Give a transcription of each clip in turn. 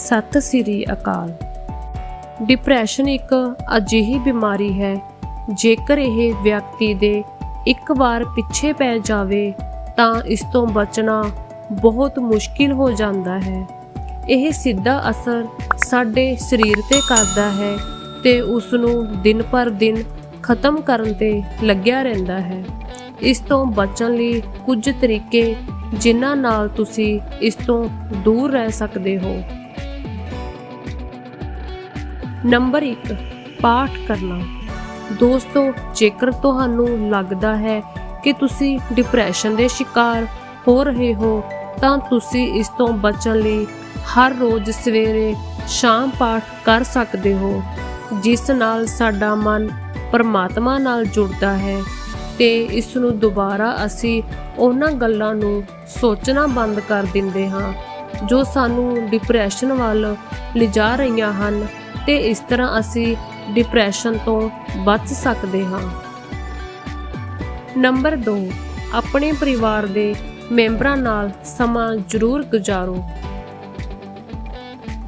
ਸਤਿ ਸ੍ਰੀ ਅਕਾਲ। Depression ਇੱਕ ਅਜਿਹੀ ਬਿਮਾਰੀ ਹੈ, ਜੇਕਰ ਇਹ ਵਿਅਕਤੀ ਦੇ ਇੱਕ ਵਾਰ ਪਿੱਛੇ ਪੈ ਜਾਵੇ, ਤਾਂ ਇਸ ਤੋਂ ਬਚਣਾ ਬਹੁਤ ਮੁਸ਼ਕਿਲ ਹੋ ਜਾਂਦਾ ਹੈ। ਇਹ ਸਿੱਧਾ ਅਸਰ ਸਾਡੇ ਸਰੀਰ ਤੇ ਕਰਦਾ ਹੈ ਤੇ ਉਸ ਨੂੰ ਦਿਨ ਪਰ ਦਿਨ ਖਤਮ ਕਰਨ ਤੇ ਲੱਗਿਆ ਰਹਿੰਦਾ ਹੈ। ਇਸ ਤੋਂ ਬਚਣ ਲਈ ਕੁਝ ਤਰੀਕੇ ਜਿਨ੍ਹਾਂ ਨਾਲ ਤੁਸੀਂ ਇਸ ਤੋਂ ਦੂਰ ਰਹਿ ਸਕਦੇ ਹੋ। ਨੰਬਰ 1 ਪਾਠ ਕਰਨਾ। ਦੋਸਤੋ, ਜੇਕਰ ਤੁਹਾਨੂੰ ਲੱਗਦਾ ਹੈ ਕਿ ਤੁਸੀਂ ਡਿਪਰੈਸ਼ਨ ਦੇ ਸ਼ਿਕਾਰ ਹੋ ਰਹੇ ਹੋ, ਤਾਂ ਤੁਸੀਂ ਇਸ ਤੋਂ ਬਚਣ ਲਈ ਹਰ ਰੋਜ਼ ਸਵੇਰੇ ਸ਼ਾਮ ਪਾਠ ਕਰ ਸਕਦੇ ਹੋ, ਜਿਸ ਨਾਲ ਸਾਡਾ ਮਨ ਪਰਮਾਤਮਾ ਨਾਲ ਜੁੜਦਾ ਹੈ ਤੇ ਇਸ ਨੂੰ ਦੁਬਾਰਾ ਅਸੀਂ ਉਹਨਾਂ ਗੱਲਾਂ ਨੂੰ ਸੋਚਣਾ ਬੰਦ ਕਰ ਦਿੰਦੇ ਹਾਂ, ਜੋ ਸਾਨੂੰ ਡਿਪਰੈਸ਼ਨ ਵੱਲ ਲਿਜਾ ਰਹੀਆਂ ਹਨ। ਤੇ ਇਸ ਤਰ੍ਹਾਂ ਅਸੀਂ ਡਿਪਰੈਸ਼ਨ ਤੋਂ ਬਚ ਸਕਦੇ ਹਾਂ। ਨੰਬਰ 2 ਆਪਣੇ ਪਰਿਵਾਰ ਦੇ ਮੈਂਬਰਾਂ ਨਾਲ ਸਮਾਂ ਜ਼ਰੂਰ ਗੁਜ਼ਾਰੋ।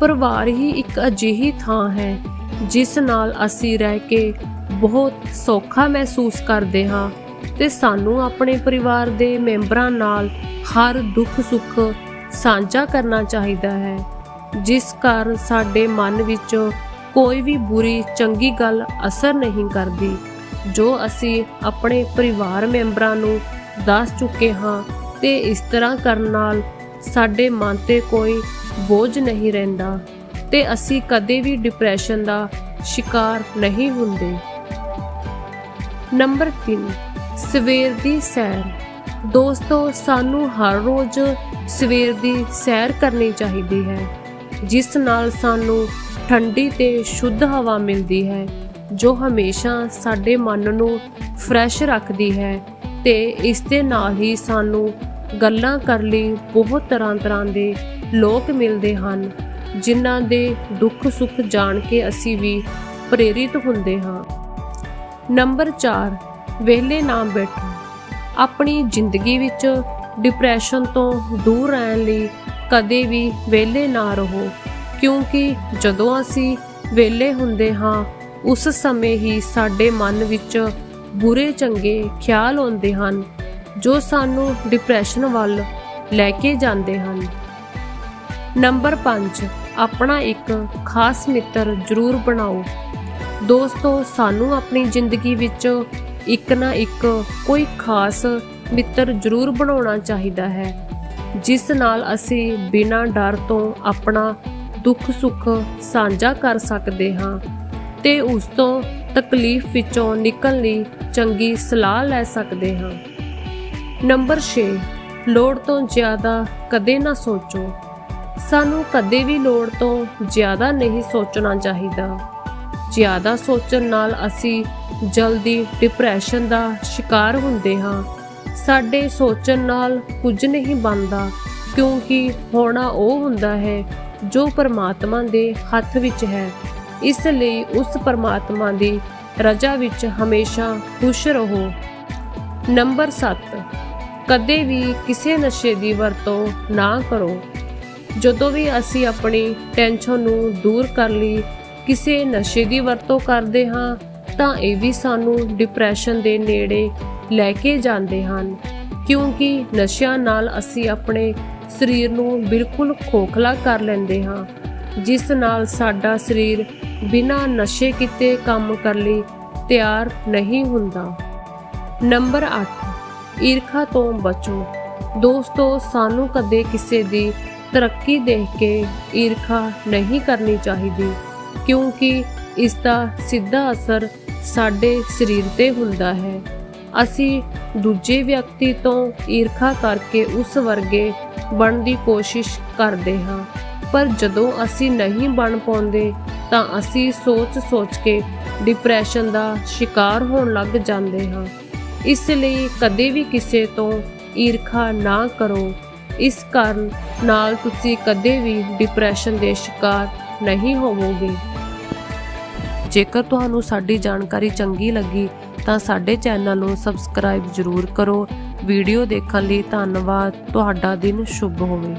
ਪਰਿਵਾਰ ਹੀ ਇੱਕ ਅਜਿਹੀ ਥਾਂ ਹੈ ਜਿਸ ਨਾਲ ਅਸੀਂ ਰਹਿ ਕੇ ਬਹੁਤ ਸੌਖਾ ਮਹਿਸੂਸ ਕਰਦੇ ਹਾਂ ਤੇ ਸਾਨੂੰ ਆਪਣੇ ਪਰਿਵਾਰ ਦੇ ਮੈਂਬਰਾਂ ਨਾਲ ਹਰ ਦੁੱਖ ਸੁੱਖ ਸਾਂਝਾ ਕਰਨਾ ਚਾਹੀਦਾ ਹੈ। ਜਿਸ ਕਾਰਨ ਸਾਡੇ ਮਨ ਵਿੱਚ ਕੋਈ ਵੀ ਬੁਰੀ, ਚੰਗੀ ਗੱਲ ਅਸਰ ਨਹੀਂ ਕਰਦੀ, ਜੋ ਅਸੀਂ ਆਪਣੇ ਪਰਿਵਾਰ ਮੈਂਬਰਾਂ ਨੂੰ ਦੱਸ ਚੁੱਕੇ ਹਾਂ ਤੇ ਇਸ ਤਰ੍ਹਾਂ ਕਰਨ ਨਾਲ ਸਾਡੇ ਮਨ ਤੇ ਕੋਈ ਬੋਝ ਨਹੀਂ ਰਹਿੰਦਾ ਤੇ ਅਸੀਂ ਕਦੇ ਵੀ ਡਿਪਰੈਸ਼ਨ ਦਾ ਸ਼ਿਕਾਰ ਨਹੀਂ ਹੁੰਦੇ। ਨੰਬਰ 3 ਸਵੇਰ ਦੀ ਸੈਰ। ਦੋਸਤੋ, ਸਾਨੂੰ ਹਰ ਰੋਜ਼ ਸਵੇਰ ਦੀ ਸੈਰ ਕਰਨੀ ਚਾਹੀਦੀ ਹੈ। ਜਿਸ ਨਾਲ ਸਾਨੂੰ ਠੰਡੀ ਤੇ ਸ਼ੁੱਧ ਹਵਾ ਮਿਲਦੀ ਹੈ, ਜੋ ਹਮੇਸ਼ਾ ਸਾਡੇ ਮਨ ਨੂੰ ਫਰੈਸ਼ ਰੱਖਦੀ ਹੈ ਤੇ ਇਸ ਦੇ ਨਾਲ ਹੀ ਸਾਨੂੰ ਗੱਲਾਂ ਕਰਨ ਲਈ ਬਹੁਤ ਤਰ੍ਹਾਂ ਤਰ੍ਹਾਂ ਦੇ ਲੋਕ ਮਿਲਦੇ ਹਨ, ਜਿਨ੍ਹਾਂ ਦੇ ਦੁੱਖ ਸੁੱਖ ਜਾਣ ਕੇ ਅਸੀਂ ਵੀ ਪ੍ਰੇਰਿਤ ਹੁੰਦੇ ਹਾਂ। ਨੰਬਰ 4 ਵਿਹਲੇ ਨਾ ਬੈਠੋ। ਆਪਣੀ ਜ਼ਿੰਦਗੀ ਵਿੱਚ ਡਿਪਰੈਸ਼ਨ ਤੋਂ ਦੂਰ ਰਹਿਣ ਲਈ ਕਦੇ ਵੀ ਵਿਹਲੇ ਨਾ ਰਹੋ, ਕਿਉਂਕਿ ਜਦੋਂ ਅਸੀਂ ਵਿਹਲੇ ਹੁੰਦੇ ਹਾਂ, ਉਸ ਸਮੇਂ ਹੀ ਸਾਡੇ ਮਨ ਵਿੱਚ ਬੁਰੇ ਚੰਗੇ ਖਿਆਲ ਆਉਂਦੇ ਹਨ, ਜੋ ਸਾਨੂੰ ਡਿਪਰੈਸ਼ਨ ਵੱਲ ਲੈ ਕੇ ਜਾਂਦੇ ਹਨ। ਨੰਬਰ 5 ਆਪਣਾ ਇੱਕ ਖਾਸ ਮਿੱਤਰ ਜ਼ਰੂਰ ਬਣਾਓ। ਦੋਸਤੋ, ਸਾਨੂੰ ਆਪਣੀ ਜ਼ਿੰਦਗੀ ਵਿੱਚ ਇੱਕ ਨਾ ਇੱਕ ਕੋਈ ਖਾਸ ਮਿੱਤਰ ਜ਼ਰੂਰ ਬਣਾਉਣਾ ਚਾਹੀਦਾ ਹੈ। ਜਿਸ ਨਾਲ ਅਸੀਂ ਬਿਨਾਂ ਡਰ ਤੋਂ ਆਪਣਾ ਦੁੱਖ ਸੁੱਖ ਸਾਂਝਾ ਕਰ ਸਕਦੇ ਹਾਂ ਤੇ ਉਸ ਤੋਂ ਤਕਲੀਫ ਵਿੱਚੋਂ ਨਿਕਲਣ ਲਈ ਚੰਗੀ ਸਲਾਹ ਲੈ ਸਕਦੇ ਹਾਂ। ਨੰਬਰ 6 ਲੋੜ ਤੋਂ ਜ਼ਿਆਦਾ ਕਦੇ ਨਾ ਸੋਚੋ। ਸਾਨੂੰ ਕਦੇ ਵੀ ਲੋੜ ਤੋਂ ਜ਼ਿਆਦਾ ਨਹੀਂ ਸੋਚਣਾ ਚਾਹੀਦਾ। ਜ਼ਿਆਦਾ ਸੋਚਣ ਨਾਲ ਅਸੀਂ ਜਲਦੀ ਡਿਪਰੈਸ਼ਨ ਦਾ ਸ਼ਿਕਾਰ ਹੁੰਦੇ ਹਾਂ। ਸਾਡੇ ਸੋਚਣ ਨਾਲ ਕੁਝ ਨਹੀਂ ਬਣਦਾ, ਕਿਉਂਕਿ ਹੋਣਾ ਉਹ ਹੁੰਦਾ ਹੈ ਜੋ ਪਰਮਾਤਮਾ ਦੇ ਹੱਥ ਵਿੱਚ ਹੈ। ਇਸ ਲਈ ਉਸ ਪਰਮਾਤਮਾ ਦੀ ਰਜ਼ਾ ਵਿੱਚ ਹਮੇਸ਼ਾ ਖੁਸ਼ ਰਹੋ। ਨੰਬਰ 7 ਕਦੇ ਵੀ ਕਿਸੇ ਨਸ਼ੇ ਦੀ ਵਰਤੋਂ ਨਾ ਕਰੋ। ਜਦੋਂ ਵੀ ਅਸੀਂ ਆਪਣੀ ਟੈਨਸ਼ਨ ਨੂੰ ਦੂਰ ਕਰਨ ਲਈ, ਕਿਸੇ ਨਸ਼ੇ ਦੀ ਵਰਤੋਂ ਕਰਦੇ ਹਾਂ ਤਾਂ ਇਹ ਵੀ ਸਾਨੂੰ ਡਿਪਰੈਸ਼ਨ ਦੇ ਨੇੜੇ ਲੈ ਕੇ ਜਾਂਦੇ ਹਨ, ਕਿਉਂਕਿ ਨਸ਼ਿਆਂ ਨਾਲ ਅਸੀਂ ਆਪਣੇ ਸਰੀਰ ਨੂੰ ਬਿਲਕੁਲ ਖੋਖਲਾ ਕਰ ਲੈਂਦੇ ਹਾਂ, ਜਿਸ ਨਾਲ ਸਾਡਾ ਸਰੀਰ ਬਿਨਾਂ ਨਸ਼ੇ ਕੀਤੇ ਕੰਮ ਕਰਨ ਲਈ ਤਿਆਰ ਨਹੀਂ ਹੁੰਦਾ। ਨੰਬਰ 8 ਈਰਖਾ ਤੋਂ ਬਚੋ। ਦੋਸਤੋ, ਸਾਨੂੰ ਕਦੇ ਕਿਸੇ ਦੀ ਤਰੱਕੀ ਦੇਖ ਕੇ ਈਰਖਾ ਨਹੀਂ ਕਰਨੀ ਚਾਹੀਦੀ, ਕਿਉਂਕਿ ਇਸ ਦਾ ਸਿੱਧਾ ਅਸਰ ਸਾਡੇ ਸਰੀਰ ਤੇ ਹੁੰਦਾ ਹੈ। ਅਸੀਂ ਦੂਜੇ ਵਿਅਕਤੀ ਤੋਂ ਈਰਖਾ ਕਰਕੇ ਉਸ ਵਰਗੇ ਬਣਨ ਦੀ ਕੋਸ਼ਿਸ਼ ਕਰਦੇ ਹਾਂ। ਪਰ ਜਦੋਂ ਅਸੀਂ ਨਹੀਂ ਬਣ ਪਾਉਂਦੇ, ਤਾਂ ਅਸੀਂ ਸੋਚ-ਸੋਚ ਕੇ ਡਿਪਰੈਸ਼ਨ ਦਾ ਸ਼ਿਕਾਰ ਹੋਣ ਲੱਗ ਜਾਂਦੇ ਹਾਂ। ਇਸ ਲਈ ਕਦੇ ਵੀ ਕਿਸੇ ਤੋਂ ਈਰਖਾ ਨਾ ਕਰੋ। ਇਸ ਕਾਰਨ ਨਾਲ ਤੁਸੀਂ ਕਦੇ ਵੀ ਡਿਪਰੈਸ਼ਨ ਦੇ ਸ਼ਿਕਾਰ ਨਹੀਂ ਹੋਵੋਗੇ। ਜੇਕਰ ਤੁਹਾਨੂੰ ਸਾਡੀ ਜਾਣਕਾਰੀ ਚੰਗੀ ਲੱਗੀ, ਤਾਂ ਸਾਡੇ ਚੈਨਲ ਨੂੰ ਸਬਸਕ੍ਰਾਈਬ ਜ਼ਰੂਰ ਕਰੋ। ਵੀਡੀਓ ਦੇਖਣ ਲਈ ਧੰਨਵਾਦ। ਤੁਹਾਡਾ ਦਿਨ ਸ਼ੁਭ ਹੋਵੇ।